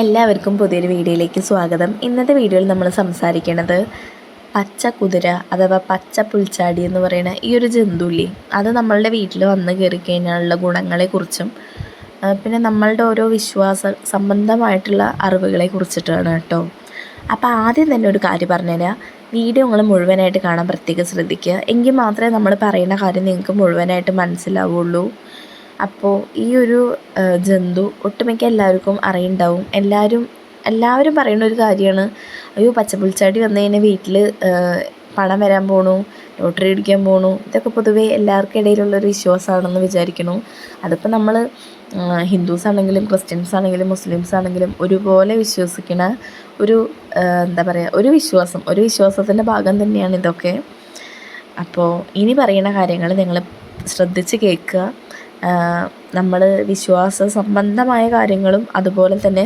എല്ലാവർക്കും പുതിയൊരു വീഡിയോയിലേക്ക് സ്വാഗതം. ഇന്നത്തെ വീഡിയോയിൽ നമ്മൾ സംസാരിക്കുന്നത് പച്ച കുതിര അഥവാ പച്ച പുൽച്ചാടി എന്ന് പറയുന്ന ഈ ഒരു ജന്തുല്ലേ അത് നമ്മളുടെ വീട്ടിൽ വന്ന് കയറി കഴിഞ്ഞാലുള്ള ഗുണങ്ങളെക്കുറിച്ചും പിന്നെ നമ്മളുടെ ഓരോ വിശ്വാസ സംബന്ധമായിട്ടുള്ള അറിവുകളെ കുറിച്ചിട്ടാണ് കേട്ടോ. അപ്പോൾ ആദ്യം തന്നെ ഒരു കാര്യം പറഞ്ഞുതരാം വീഡിയോ നിങ്ങൾ മുഴുവനായിട്ട് കാണാൻ പ്രത്യേകം ശ്രദ്ധിക്കുക. എങ്കിൽ മാത്രമേ നമ്മൾ പറയുന്ന കാര്യം നിങ്ങൾക്ക് മുഴുവനായിട്ട് മനസ്സിലാവുള്ളൂ. അപ്പോൾ ഈ ഒരു ജന്തു ഒട്ടുമിക്ക എല്ലാവർക്കും അറിയുണ്ടാവും. എല്ലാവരും എല്ലാവരും പറയുന്ന ഒരു കാര്യമാണ്. അയ്യോ പച്ചപ്പുൽച്ചാടി വന്നു കഴിഞ്ഞാൽ വീട്ടിൽ പണം വരാൻ പോണു ലോട്ടറി അടിക്കാൻ പോണു. ഇതൊക്കെ പൊതുവേ എല്ലാവർക്കും ഇടയിലുള്ളൊരു വിശ്വാസമാണെന്ന് വിചാരിക്കണു അതിപ്പോൾ നമ്മൾ ഹിന്ദുസ് ആണെങ്കിലും ക്രിസ്ത്യൻസ് ആണെങ്കിലും മുസ്ലിംസ് ആണെങ്കിലും ഒരുപോലെ വിശ്വസിക്കുന്ന ഒരു എന്താ പറയുക ഒരു വിശ്വാസം ഒരു വിശ്വാസത്തിന്റെ ഭാഗം തന്നെയാണ് ഇതൊക്കെ. അപ്പോൾ ഇനി പറയുന്ന കാര്യങ്ങൾ നിങ്ങൾ ശ്രദ്ധിച്ച് കേൾക്കുക. നമ്മൾ വിശ്വാസ സംബന്ധമായ കാര്യങ്ങളും അതുപോലെ തന്നെ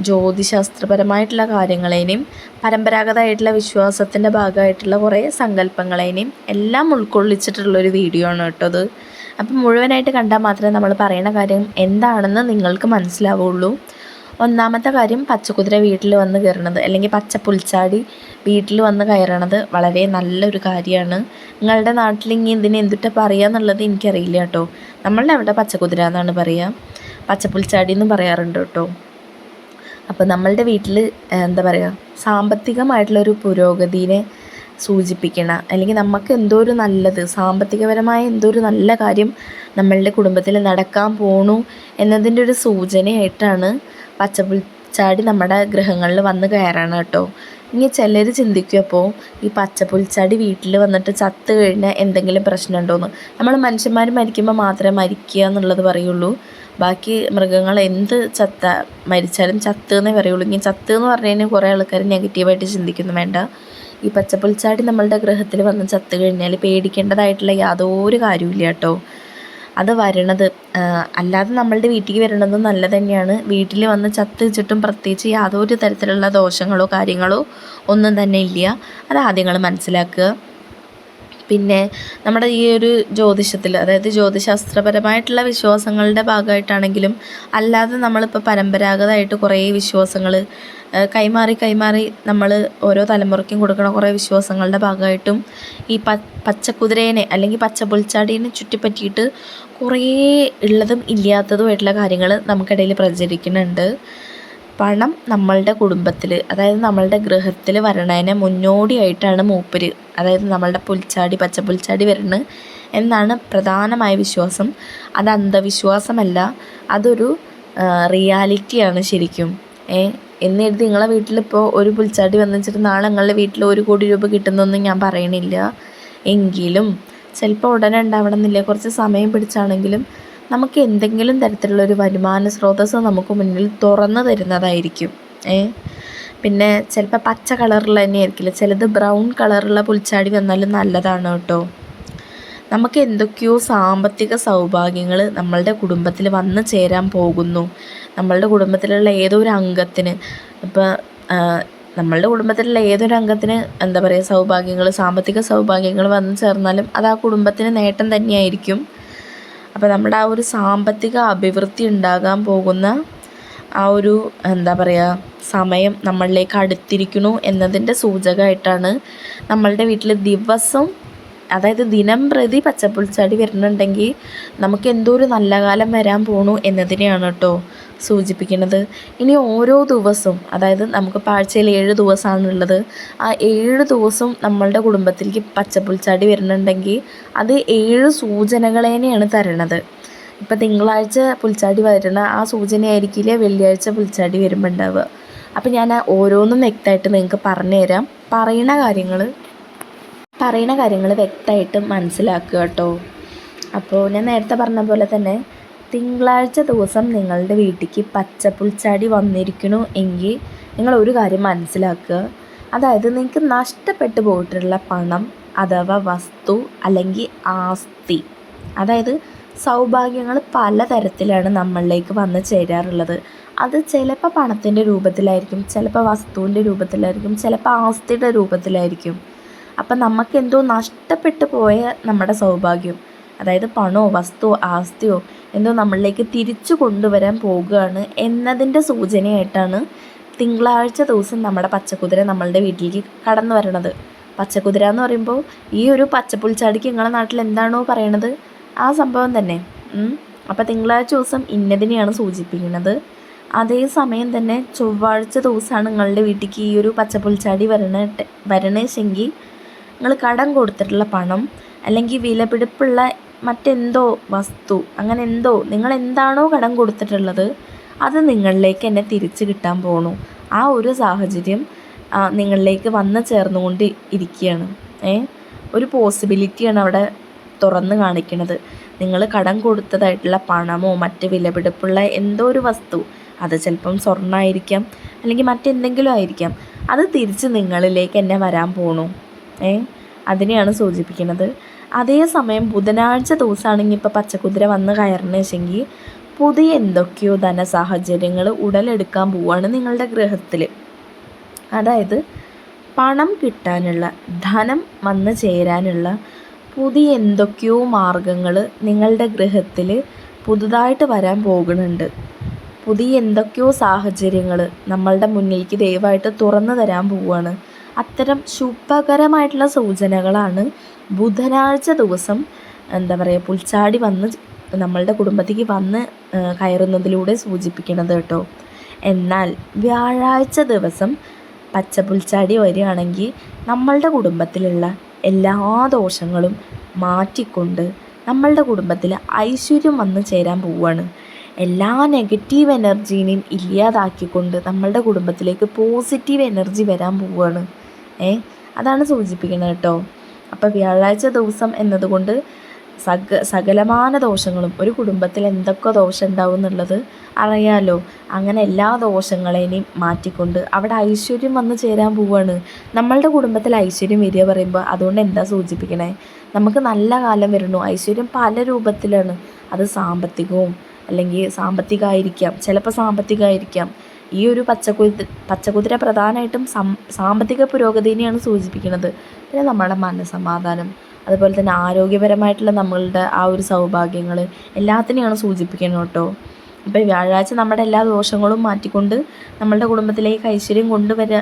ജ്യോതിശാസ്ത്രപരമായിട്ടുള്ള കാര്യങ്ങളേനെയും പരമ്പരാഗതമായിട്ടുള്ള വിശ്വാസത്തിന്റെ ഭാഗമായിട്ടുള്ള കുറേ സങ്കല്പങ്ങളേനെയും എല്ലാം ഉൾക്കൊള്ളിച്ചിട്ടുള്ളൊരു വീഡിയോ ആണ് കേട്ടോ അത്. അപ്പം മുഴുവനായിട്ട് കണ്ടാൽ മാത്രമേ നമ്മൾ പറയുന്ന കാര്യം എന്താണെന്ന് നിങ്ങൾക്ക് മനസ്സിലാവുള്ളൂ. ഒന്നാമത്തെ കാര്യം പച്ചക്കുതിര വീട്ടിൽ വന്ന് കയറണത്. അല്ലെങ്കിൽ പച്ച പുൽച്ചാടി വീട്ടിൽ വന്ന് കയറണത് വളരെ നല്ലൊരു കാര്യമാണ്. നിങ്ങളുടെ നാട്ടിൽ ഇനി ഇതിന് എന്തിട്ട് പറയുക എന്നുള്ളത് എനിക്കറിയില്ല കേട്ടോ. നമ്മളുടെ അവിടെ പച്ചക്കുതിര എന്നാണ് പറയുക പച്ചപ്പുൽച്ചാടി എന്ന് പറയാറുണ്ട് കേട്ടോ. അപ്പോൾ നമ്മളുടെ വീട്ടിൽ എന്താ പറയുക സാമ്പത്തികമായിട്ടുള്ളൊരു പുരോഗതിനെ സൂചിപ്പിക്കണ അല്ലെങ്കിൽ നമുക്ക് എന്തോ ഒരു നല്ലത് സാമ്പത്തികപരമായ എന്തോ ഒരു നല്ല കാര്യം നമ്മളുടെ കുടുംബത്തിൽ നടക്കാൻ പോണു എന്നതിന്റെ ഒരു സൂചനയായിട്ടാണ് പച്ചപ്പുൽച്ചാടി നമ്മുടെ ഗ്രഹങ്ങളിൽ വന്ന് കയറണം കേട്ടോ. ഇനി ചിലർ ചിന്തിക്കുമപ്പോൾ ഈ പച്ചപ്പുൽച്ചാടി വീട്ടിൽ വന്നിട്ട് ചത്ത് കഴിഞ്ഞാൽ എന്തെങ്കിലും പ്രശ്നമുണ്ടോയെന്ന് നമ്മൾ മനുഷ്യന്മാർ മരിക്കുമ്പോൾ മാത്രമേ മരിക്കുക എന്നുള്ളത് പറയുള്ളൂ. ബാക്കി മൃഗങ്ങൾ എന്ത് ചത്ത മരിച്ചാലും ചത്ത് എന്നേ പറയുള്ളൂ. ഇനി ചത്ത് എന്ന് പറഞ്ഞു കഴിഞ്ഞാൽ കുറേ ആൾക്കാർ നെഗറ്റീവായിട്ട് ചിന്തിക്കുന്നു വേണ്ട. ഈ പച്ചപ്പുൽച്ചാടി നമ്മളുടെ ഗ്രഹത്തിൽ വന്ന് ചത്ത് കഴിഞ്ഞാൽ പേടിക്കേണ്ടതായിട്ടുള്ള യാതൊരു കാര്യമില്ല കേട്ടോ. അത് വരണത് അല്ലാതെ നമ്മളുടെ വീട്ടിലേക്ക് വരണത് നല്ല തന്നെയാണ്. വീട്ടിൽ വന്ന് ചത്ത് വെച്ചിട്ടും പ്രത്യേകിച്ച് യാതൊരു തരത്തിലുള്ള ദോഷങ്ങളോ കാര്യങ്ങളോ ഒന്നും തന്നെ ഇല്ല. അത് ആദ്യങ്ങൾ മനസ്സിലാക്കുക. പിന്നെ നമ്മുടെ ഈ ഒരു ജ്യോതിഷത്തിൽ അതായത് ജ്യോതിശാസ്ത്രപരമായിട്ടുള്ള വിശ്വാസങ്ങളുടെ ഭാഗമായിട്ടാണെങ്കിലും അല്ലാതെ നമ്മളിപ്പോൾ പരമ്പരാഗതമായിട്ട് കുറേ വിശ്വാസങ്ങൾ കൈമാറി കൈമാറി നമ്മൾ ഓരോ തലമുറയ്ക്കും കൊടുക്കുന്ന കുറേ വിശ്വാസങ്ങളുടെ ഭാഗമായിട്ടും ഈ പ പച്ചക്കുതിരേനെ അല്ലെങ്കിൽ പച്ച പുൽച്ചാടീനെ ചുറ്റിപ്പറ്റിയിട്ട് കുറേ ഉള്ളതും ഇല്ലാത്തതുമായിട്ടുള്ള കാര്യങ്ങൾ നമുക്കിടയിൽ പ്രചരിക്കുന്നുണ്ട്. പണം നമ്മളുടെ കുടുംബത്തിൽ അതായത് നമ്മളുടെ ഗൃഹത്തിൽ വരണതിന് മുന്നോടിയായിട്ടാണ് മൂപ്പര് അതായത് നമ്മളുടെ പുൽച്ചാടി പച്ച പുൽച്ചാടി വരുന്നത് എന്നാണ് പ്രധാനമായ വിശ്വാസം. അത് അന്ധവിശ്വാസമല്ല അതൊരു റിയാലിറ്റിയാണ് ശരിക്കും. ഏ എന്നെഴുതി നിങ്ങളെ വീട്ടിലിപ്പോൾ ഒരു പുൽച്ചാടി വന്നു വെച്ചിട്ട് നാളെ നിങ്ങളുടെ വീട്ടിൽ ഒരു കോടി രൂപ കിട്ടുന്നൊന്നും ഞാൻ പറയണില്ല. എങ്കിലും ചിലപ്പോൾ ഉടനെ ഉണ്ടാവണമെന്നില്ല. കുറച്ച് സമയം പിടിച്ചാണെങ്കിലും നമുക്ക് എന്തെങ്കിലും തരത്തിലുള്ള ഒരു വരുമാന സ്രോതസ്സ് നമുക്ക് മുന്നിൽ തുറന്നു തരുന്നതായിരിക്കും. ഏ? പിന്നെ ചിലപ്പോൾ പച്ച കളറിൽ തന്നെ ആയിരിക്കില്ല? ചിലത് ബ്രൗൺ കളറുള്ള പുൽച്ചാടി വന്നാലും നല്ലതാണ് കേട്ടോ. നമുക്ക് എന്തൊക്കെയോ സാമ്പത്തിക സൗഭാഗ്യങ്ങൾ നമ്മളുടെ കുടുംബത്തിൽ വന്നു ചേരാൻ പോകുന്നു. നമ്മളുടെ കുടുംബത്തിലുള്ള ഏതൊരു അംഗത്തിന് ഇപ്പോൾ നമ്മളുടെ കുടുംബത്തിലുള്ള ഏതൊരു അംഗത്തിന് എന്താ പറയുക സൗഭാഗ്യങ്ങൾ സാമ്പത്തിക സൗഭാഗ്യങ്ങൾ വന്നു ചേർന്നാലും അത് ആ കുടുംബത്തിന് നേട്ടം തന്നെയായിരിക്കും. അപ്പോൾ നമ്മുടെ ആ ഒരു സാമ്പത്തിക അഭിവൃദ്ധി ഉണ്ടാകാൻ പോകുന്ന ആ ഒരു എന്താ പറയുക സമയം നമ്മളിലേക്ക് അടുത്തിരിക്കുന്നു എന്നതിന്റെ സൂചകമായിട്ടാണ് നമ്മളുടെ വീട്ടിൽ ദിവസം അതായത് ദിനം പ്രതി പച്ചപ്പുൽച്ചാടി വരുന്നുണ്ടെങ്കിൽ നമുക്ക് എന്തോ ഒരു നല്ല കാലം വരാൻ പോണു എന്നതിനെയാണ് കേട്ടോ സൂചിപ്പിക്കുന്നത്. ഇനി ഓരോ ദിവസവും അതായത് നമുക്ക് ആഴ്ചയിൽ ഏഴ് ദിവസമാണുള്ളത് ആ ഏഴ് ദിവസവും നമ്മളുടെ കുടുംബത്തിലേക്ക് പച്ചപ്പുൽച്ചാടി വരുന്നുണ്ടെങ്കിൽ അത് ഏഴ് സൂചനകളേനെയാണ് തരണത്. ഇപ്പം തിങ്കളാഴ്ച പുൽച്ചാടി വരുന്ന ആ സൂചനയായിരിക്കില്ല വെള്ളിയാഴ്ച പുൽച്ചാടി വരുമ്പോൾ ഉണ്ടാവുക അപ്പം ഞാൻ ഓരോന്നും വ്യക്തമായിട്ട് നിങ്ങൾക്ക് പറഞ്ഞു തരാം പറയുന്ന കാര്യങ്ങൾ പറയുന്ന കാര്യങ്ങൾ വ്യക്തമായിട്ട് മനസ്സിലാക്കുക കേട്ടോ. അപ്പോൾ ഞാൻ നേരത്തെ പറഞ്ഞ പോലെ തന്നെ തിങ്കളാഴ്ച ദിവസം നിങ്ങളുടെ വീട്ടിലേക്ക് പച്ചപ്പുൽച്ചാടി വന്നിരിക്കണു എങ്കിൽ നിങ്ങൾ ഒരു കാര്യം മനസ്സിലാക്കുക. അതായത് നിങ്ങൾക്ക് നഷ്ടപ്പെട്ടു പോയിട്ടുള്ള പണം അഥവാ വസ്തു അല്ലെങ്കിൽ ആസ്തി അതായത് സൗഭാഗ്യങ്ങൾ പലതരത്തിലാണ് നമ്മളിലേക്ക് വന്ന് ചേരാറുള്ളത്. അത് ചിലപ്പോൾ പണത്തിന്റെ രൂപത്തിലായിരിക്കും ചിലപ്പോൾ വസ്തുവിന്റെ രൂപത്തിലായിരിക്കും ചിലപ്പോൾ ആസ്തിയുടെ രൂപത്തിലായിരിക്കും. അപ്പം നമുക്കെന്തോ നഷ്ടപ്പെട്ടു പോയ നമ്മുടെ സൗഭാഗ്യം. അതായത് പണമോ വസ്തുവോ ആസ്തിയോ എന്തോ നമ്മളിലേക്ക് തിരിച്ചു കൊണ്ടുവരാൻ പോകുകയാണ് എന്നതിന്റെ സൂചനയായിട്ടാണ് തിങ്കളാഴ്ച ദിവസം നമ്മുടെ പച്ചക്കുതിര നമ്മളുടെ വീട്ടിലേക്ക് കടന്നു വരണത്. പച്ചക്കുതിര എന്ന് പറയുമ്പോൾ ഈ ഒരു പച്ചപ്പുൽച്ചാടിക്ക് നിങ്ങളുടെ നാട്ടിൽ എന്താണോ പറയണത്? ആ സംഭവം തന്നെ. അപ്പോൾ തിങ്കളാഴ്ച ദിവസം ഇന്നതിനെയാണ് സൂചിപ്പിക്കുന്നത്. അതേ സമയം തന്നെ ചൊവ്വാഴ്ച ദിവസമാണ് നിങ്ങളുടെ വീട്ടിലേക്ക് ഈ ഒരു പച്ചപ്പുൽച്ചാടി വരണ വരണേശെങ്കിൽ നിങ്ങൾ കടം കൊടുത്തിട്ടുള്ള പണം അല്ലെങ്കിൽ വിലപിടിപ്പുള്ള മറ്റെന്തോ വസ്തു അങ്ങനെ എന്തോ നിങ്ങൾ എന്താണോ കടം കൊടുത്തിട്ടുള്ളത് അത് നിങ്ങളിലേക്ക് എന്നെ തിരിച്ചു കിട്ടാൻ പോണു. ആ ഒരു സാഹചര്യം നിങ്ങളിലേക്ക് വന്ന് ചേർന്നുകൊണ്ട് ഇരിക്കുകയാണ് ഏ? ഒരു പോസിബിലിറ്റിയാണ് അവിടെ തുറന്ന് കാണിക്കുന്നത് നിങ്ങൾ കടം കൊടുത്തതായിട്ടുള്ള പണമോ മറ്റ് വിലപിടിപ്പുള്ള എന്തോ ഒരു വസ്തു അത് ചിലപ്പം സ്വർണമായിരിക്കാം അല്ലെങ്കിൽ മറ്റെന്തെങ്കിലും ആയിരിക്കാം അത് തിരിച്ച് നിങ്ങളിലേക്ക് എന്നെ വരാൻ പോണു. ഏ? അതിനെയാണ് സൂചിപ്പിക്കുന്നത്. അതേസമയം ബുധനാഴ്ച ദിവസമാണെങ്കിൽ ഇപ്പോൾ പച്ചക്കുതിര വന്ന് കയറണമെന്ന് വെച്ചെങ്കിൽ പുതിയ എന്തൊക്കെയോ ധനസാഹചര്യങ്ങൾ ഉടലെടുക്കാൻ പോവുകയാണ് നിങ്ങളുടെ ഗ്രഹത്തിൽ അതായത് പണം കിട്ടാനുള്ള ധനം വന്ന് ചേരാനുള്ള പുതിയ എന്തൊക്കെയോ മാർഗങ്ങൾ നിങ്ങളുടെ ഗ്രഹത്തിൽ പുതുതായിട്ട് വരാൻ പോകുന്നുണ്ട്. പുതിയ എന്തൊക്കെയോ സാഹചര്യങ്ങൾ നമ്മളുടെ മുന്നിലേക്ക് ദയവായിട്ട് തുറന്നു തരാൻ പോവുകയാണ് അത്തരം ശുഭകരമായിട്ടുള്ള സൂചനകളാണ് ബുധനാഴ്ച ദിവസം എന്താ പറയുക പുൽച്ചാടി വന്ന് നമ്മളുടെ കുടുംബത്തേക്ക് വന്ന് കയറുന്നതിലൂടെ സൂചിപ്പിക്കുന്നത് കേട്ടോ. എന്നാൽ വ്യാഴാഴ്ച ദിവസം പച്ചപ്പുൽച്ചാടി വരികയാണെങ്കിൽ നമ്മളുടെ കുടുംബത്തിലുള്ള എല്ലാ ദോഷങ്ങളും മാറ്റിക്കൊണ്ട് നമ്മളുടെ കുടുംബത്തിൽ ഐശ്വര്യം വന്ന് ചേരാൻ പോവുകയാണ്. എല്ലാ നെഗറ്റീവ് എനർജീനെയും ഇല്ലാതാക്കിക്കൊണ്ട് നമ്മളുടെ കുടുംബത്തിലേക്ക് പോസിറ്റീവ് എനർജി വരാൻ പോവുകയാണ്. ഏ? അതാണ് സൂചിപ്പിക്കുന്നത് കേട്ടോ. അപ്പോൾ വ്യാഴാഴ്ച ദിവസം എന്നതുകൊണ്ട് സക സകലമാന ദോഷങ്ങളും ഒരു കുടുംബത്തിൽ എന്തൊക്കെ ദോഷം ഉണ്ടാവും എന്നുള്ളത് അറിയാലോ. അങ്ങനെ എല്ലാ ദോഷങ്ങളെയും മാറ്റിക്കൊണ്ട് അവിടെ ഐശ്വര്യം വന്ന് ചേരാൻ പോവാണ്. നമ്മളുടെ കുടുംബത്തിൽ ഐശ്വര്യം വരിക പറയുമ്പോൾ അതുകൊണ്ട് എന്താ സൂചിപ്പിക്കണേ? നമുക്ക് നല്ല കാലം വരുന്നു. ഐശ്വര്യം പല രൂപത്തിലാണ്. അത് സാമ്പത്തികവും അല്ലെങ്കിൽ സാമ്പത്തികമായിരിക്കാം ചിലപ്പോൾ സാമ്പത്തികമായിരിക്കാം ഈ ഒരു പച്ചക്കുതിര പച്ചക്കുതിര പ്രധാനമായിട്ടും സം സാമ്പത്തിക പുരോഗതിനെയാണ് സൂചിപ്പിക്കുന്നത്. പിന്നെ നമ്മുടെ മനസ്സമാധാനം അതുപോലെ തന്നെ ആരോഗ്യപരമായിട്ടുള്ള നമ്മളുടെ ആ ഒരു സൗഭാഗ്യങ്ങൾ എല്ലാത്തിനെയാണ് സൂചിപ്പിക്കുന്നത് കേട്ടോ. ഇപ്പം വ്യാഴാഴ്ച നമ്മുടെ എല്ലാ ദോഷങ്ങളും മാറ്റിക്കൊണ്ട് നമ്മളുടെ കുടുംബത്തിലേക്ക് ഐശ്വര്യം കൊണ്ടുവരാ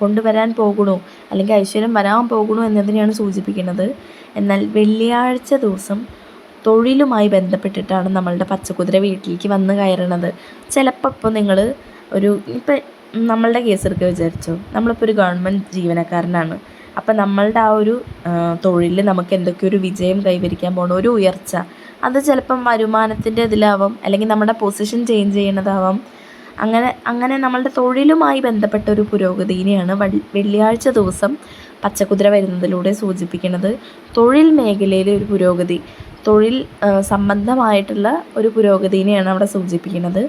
കൊണ്ടുവരാൻ പോകണു അല്ലെങ്കിൽ ഐശ്വര്യം വരാൻ പോകണു എന്നതിനെയാണ് സൂചിപ്പിക്കുന്നത്. എന്നാൽ വെള്ളിയാഴ്ച ദിവസം തൊഴിലുമായി ബന്ധപ്പെട്ടിട്ടാണ് നമ്മളുടെ പച്ചക്കുതിര വീട്ടിലേക്ക് വന്ന് കയറണത്. ചിലപ്പോൾ ഇപ്പോൾ നിങ്ങൾ ഒരു ഇപ്പം നമ്മളുടെ കേസ് എടുക്കുക വിചാരിച്ചോ. നമ്മളിപ്പോൾ ഒരു ഗവൺമെന്റ് ജീവനക്കാരനാണ്. അപ്പം നമ്മളുടെ ആ ഒരു തൊഴിൽ നമുക്ക് എന്തൊക്കെ ഒരു വിജയം കൈവരിക്കാൻ പോകണം ഒരു ഉയർച്ച അത് ചിലപ്പം വരുമാനത്തിന്റെ ഇതിലാവാം അല്ലെങ്കിൽ നമ്മുടെ പൊസിഷൻ ചേഞ്ച് ചെയ്യണതാവാം. അങ്ങനെ അങ്ങനെ നമ്മളുടെ തൊഴിലുമായി ബന്ധപ്പെട്ട ഒരു പുരോഗതിനെയാണ് വെള്ളിയാഴ്ച ദിവസം പച്ചക്കുതിര വരുന്നതിലൂടെ സൂചിപ്പിക്കുന്നത് തൊഴിൽ മേഖലയിലെ ഒരു പുരോഗതി തൊഴിൽ സംബന്ധമായിട്ടുള്ള ഒരു പുരോഗതിനെയാണ് അവിടെ സൂചിപ്പിക്കുന്നത്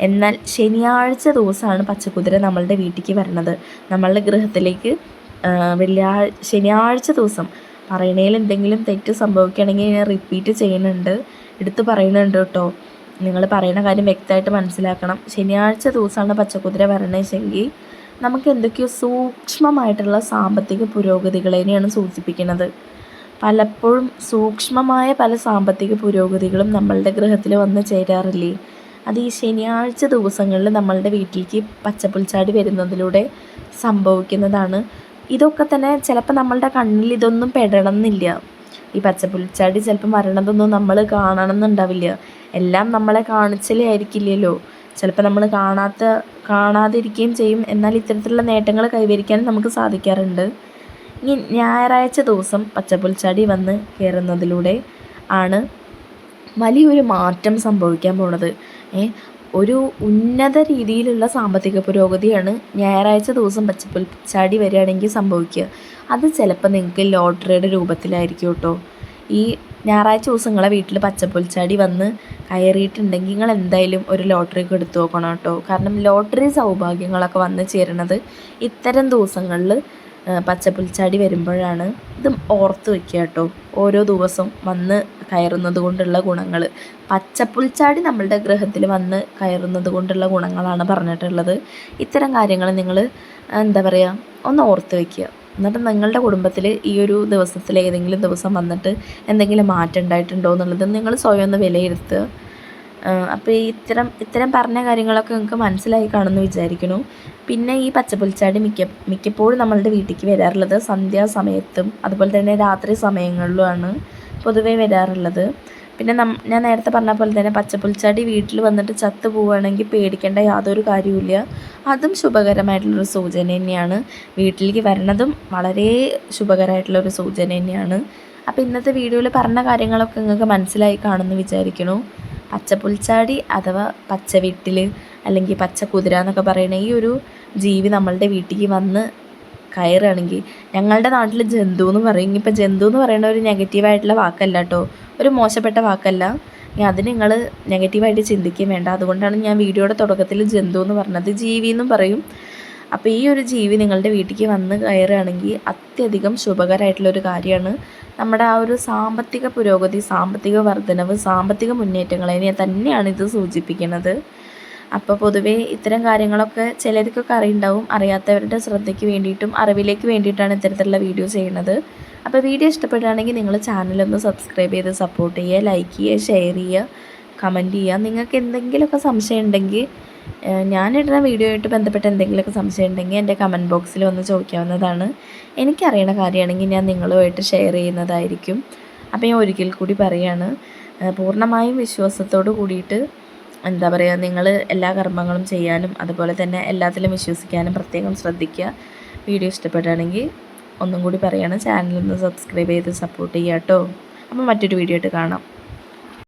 എന്നാൽ ശനിയാഴ്ച ദിവസമാണ് പച്ചക്കുതിര നമ്മളുടെ വീട്ടിലേക്ക് വരുന്നത് നമ്മളുടെ ഗൃഹത്തിലേക്ക് വെള്ളിയാഴ്ച ശനിയാഴ്ച ദിവസം പറയണേൽ എന്തെങ്കിലും തെറ്റ് സംഭവിക്കുകയാണെങ്കിൽ ഞാൻ റിപ്പീറ്റ് ചെയ്യുന്നുണ്ട്. എടുത്ത് പറയുന്നുണ്ട് കേട്ടോ. നിങ്ങൾ പറയുന്ന കാര്യം വ്യക്തമായിട്ട് മനസ്സിലാക്കണം. ശനിയാഴ്ച ദിവസമാണ് പച്ചക്കുതിര വരണമെങ്കിൽ നമുക്ക് എന്തൊക്കെയോ സൂക്ഷ്മമായിട്ടുള്ള സാമ്പത്തിക പുരോഗതികളെയാണ് സൂചിപ്പിക്കുന്നത്. പലപ്പോഴും സൂക്ഷ്മമായ പല സാമ്പത്തിക പുരോഗതികളും നമ്മളുടെ ഗൃഹത്തിൽ വന്ന് ചേരാറില്ലേ? അത് ഈ ശനിയാഴ്ച ദിവസങ്ങളിൽ നമ്മളുടെ വീട്ടിലേക്ക് പച്ചപ്പുൽച്ചാടി വരുന്നതിലൂടെ സംഭവിക്കുന്നതാണ്. ഇതൊക്കെ തന്നെ ചിലപ്പോൾ നമ്മളുടെ കണ്ണിൽ ഇതൊന്നും പെടണമെന്നില്ല. ഈ പച്ചപ്പുൽച്ചാടി ചിലപ്പോൾ വരണതൊന്നും നമ്മൾ കാണണമെന്നുണ്ടാവില്ല. എല്ലാം നമ്മളെ കാണിച്ചലേ ആയിരിക്കില്ലല്ലോ. ചിലപ്പോൾ നമ്മൾ കാണാത്ത കാണാതിരിക്കുകയും ചെയ്യും. എന്നാൽ ഇത്തരത്തിലുള്ള നേട്ടങ്ങൾ കൈവരിക്കാൻ നമുക്ക് സാധിക്കാറുണ്ട്. ഇനി ഞായറാഴ്ച ദിവസം പച്ചപ്പുൽച്ചാടി വന്ന് കയറുന്നതിലൂടെ ആണ് വലിയൊരു മാറ്റം സംഭവിക്കാൻ പോണത്. ഒരു ഉന്നത രീതിയിലുള്ള സാമ്പത്തിക പുരോഗതിയാണ് ഞായറാഴ്ച ദിവസം പച്ചപ്പൽ ചാടി വരികയാണെങ്കിൽ സംഭവിക്കുക. അത് ചിലപ്പോൾ നിങ്ങൾക്ക് ലോട്ടറിയുടെ രൂപത്തിലായിരിക്കും കേട്ടോ. ഈ ഞായറാഴ്ച ദിവസം നിങ്ങളെ വീട്ടിൽ പച്ചപ്പുൽച്ചാടി വന്ന് കയറിയിട്ടുണ്ടെങ്കിൽ നിങ്ങൾ എന്തായാലും ഒരു ലോട്ടറി കൊടുത്തു എടുത്തു നോക്കണം കേട്ടോ. കാരണം ലോട്ടറി സൗഭാഗ്യങ്ങളൊക്കെ വന്ന് ചേരുന്നത് ഇത്തരം ദിവസങ്ങളിൽ പച്ചപ്പുൽച്ചാടി വരുമ്പോഴാണ് ഇത് ഓർത്ത് വെക്കുക കേട്ടോ. ഓരോ ദിവസം വന്ന് കയറുന്നത് കൊണ്ടുള്ള ഗുണങ്ങൾ. പച്ചപ്പുൽച്ചാടി നമ്മളുടെ ഗ്രഹത്തിൽ വന്ന് കയറുന്നത് കൊണ്ടുള്ള ഗുണങ്ങളാണ് പറഞ്ഞിട്ടുള്ളത്. ഇത്തരം കാര്യങ്ങൾ നിങ്ങൾ എന്താ പറയുക ഒന്ന് ഓർത്ത് വയ്ക്കുക എന്നിട്ട് നിങ്ങളുടെ കുടുംബത്തിൽ ഈ ഒരു ദിവസത്തിൽ ഏതെങ്കിലും ദിവസം വന്നിട്ട് എന്തെങ്കിലും മാറ്റം ഉണ്ടായിട്ടുണ്ടോ എന്നുള്ളത് നിങ്ങൾ സ്വയം ഒന്ന് വിലയിരുത്തുക. അപ്പോൾ ഈ ഇത്തരം ഇത്തരം പറഞ്ഞ കാര്യങ്ങളൊക്കെ നിങ്ങൾക്ക് മനസ്സിലായി കാണുമെന്ന് വിചാരിക്കുന്നു. പിന്നെ ഈ പച്ചപ്പുൽച്ചാടി മിക്ക മിക്കപ്പോഴും നമ്മളുടെ വീട്ടിലേക്ക് വരാറുള്ളത് സന്ധ്യാസമയത്തും അതുപോലെ തന്നെ രാത്രി സമയങ്ങളിലുമാണ് പൊതുവേ വരാറുള്ളത്. പിന്നെ നം ഞാൻ നേരത്തെ പറഞ്ഞ പോലെ തന്നെ പച്ചപ്പുൽച്ചാടി വീട്ടിൽ വന്നിട്ട് ചത്തു പോവുകയാണെങ്കിൽ പേടിക്കേണ്ട യാതൊരു കാര്യവുമില്ല. അതും ശുഭകരമായിട്ടുള്ളൊരു സൂചന തന്നെയാണ്. വീട്ടിലേക്ക് വരണതും വളരെ ശുഭകരമായിട്ടുള്ളൊരു സൂചന തന്നെയാണ്. അപ്പോൾ ഇന്നത്തെ വീഡിയോയിൽ പറഞ്ഞ കാര്യങ്ങളൊക്കെ നിങ്ങൾക്ക് മനസ്സിലായി കാണുമെന്ന് വിചാരിക്കുന്നു. പച്ചപ്പുൽച്ചാടി അഥവാ പച്ചവിട്ടിൽ അല്ലെങ്കിൽ പച്ച കുതിര എന്നൊക്കെ പറയുന്ന ഈ ഒരു ജീവി നമ്മളുടെ വീട്ടിലേക്ക് വന്ന് കയറുകയാണെങ്കിൽ ഞങ്ങളുടെ നാട്ടിൽ ജന്തു എന്ന് പറയും. ഇപ്പം ജന്തു എന്ന് പറയുന്ന ഒരു നെഗറ്റീവായിട്ടുള്ള വാക്കല്ല കേട്ടോ ഒരു മോശപ്പെട്ട വാക്കല്ല. അത് നിങ്ങൾ നെഗറ്റീവായിട്ട് ചിന്തിക്കുകയും വേണ്ട. അതുകൊണ്ടാണ് ഞാൻ വീഡിയോയുടെ തുടക്കത്തിൽ ജന്തു എന്ന് പറഞ്ഞത്. ജീവി എന്നും പറയും. അപ്പോൾ ഈ ഒരു ജീവി നിങ്ങളുടെ വീട്ടിലേക്ക് വന്ന് കയറുകയാണെങ്കിൽ അത്യധികം ശുഭകരമായിട്ടുള്ളൊരു കാര്യമാണ്. നമ്മുടെ ആ ഒരു സാമ്പത്തിക പുരോഗതി സാമ്പത്തിക വർധനവ് സാമ്പത്തിക മുന്നേറ്റങ്ങളെ തന്നെയാണ് ഇത് സൂചിപ്പിക്കുന്നത്. അപ്പോൾ പൊതുവേ ഇത്തരം കാര്യങ്ങളൊക്കെ ചിലർക്കൊക്കെ അറിയുണ്ടാവും. അറിയാത്തവരുടെ ശ്രദ്ധയ്ക്ക് വേണ്ടിയിട്ടും അറിവിലേക്ക് വേണ്ടിയിട്ടാണ് ഇത്തരത്തിലുള്ള വീഡിയോ ചെയ്യുന്നത്. അപ്പോൾ വീഡിയോ ഇഷ്ടപ്പെടുകയാണെങ്കിൽ നിങ്ങൾ ചാനലൊന്ന് സബ്സ്ക്രൈബ് ചെയ്ത് സപ്പോർട്ട് ചെയ്യുക ലൈക്ക് ചെയ്യുക ഷെയർ ചെയ്യുക കമന്റ് ചെയ്യുക. നിങ്ങൾക്ക് എന്തെങ്കിലുമൊക്കെ സംശയം ഉണ്ടെങ്കിൽ ഞാനിടുന്ന വീഡിയോ ആയിട്ട് ബന്ധപ്പെട്ട് എന്തെങ്കിലുമൊക്കെ സംശയം ഉണ്ടെങ്കിൽ എന്റെ കമന്റ് ബോക്സിൽ വന്ന് ചോദിക്കാവുന്നതാണ്. എനിക്കറിയണ കാര്യമാണെങ്കിൽ ഞാൻ നിങ്ങളുമായിട്ട് ഷെയർ ചെയ്യുന്നതായിരിക്കും. അപ്പോൾ ഞാൻ ഒരിക്കൽ കൂടി പറയുകയാണ് പൂർണമായും വിശ്വാസത്തോട് കൂടിയിട്ട് എന്താ പറയുക നിങ്ങൾ എല്ലാ കർമ്മങ്ങളും ചെയ്യാനും അതുപോലെ തന്നെ എല്ലാത്തിലും വിശ്വസിക്കാനും പ്രത്യേകം ശ്രദ്ധിക്കുക. വീഡിയോ ഇഷ്ടപ്പെടുകയാണെങ്കിൽ ഒന്നും കൂടി പറയുകയാണ് ചാനലൊന്ന് സബ്സ്ക്രൈബ് ചെയ്ത് സപ്പോർട്ട് ചെയ്യാം കേട്ടോ. അപ്പോൾ മറ്റൊരു വീഡിയോ ആയിട്ട് കാണാം.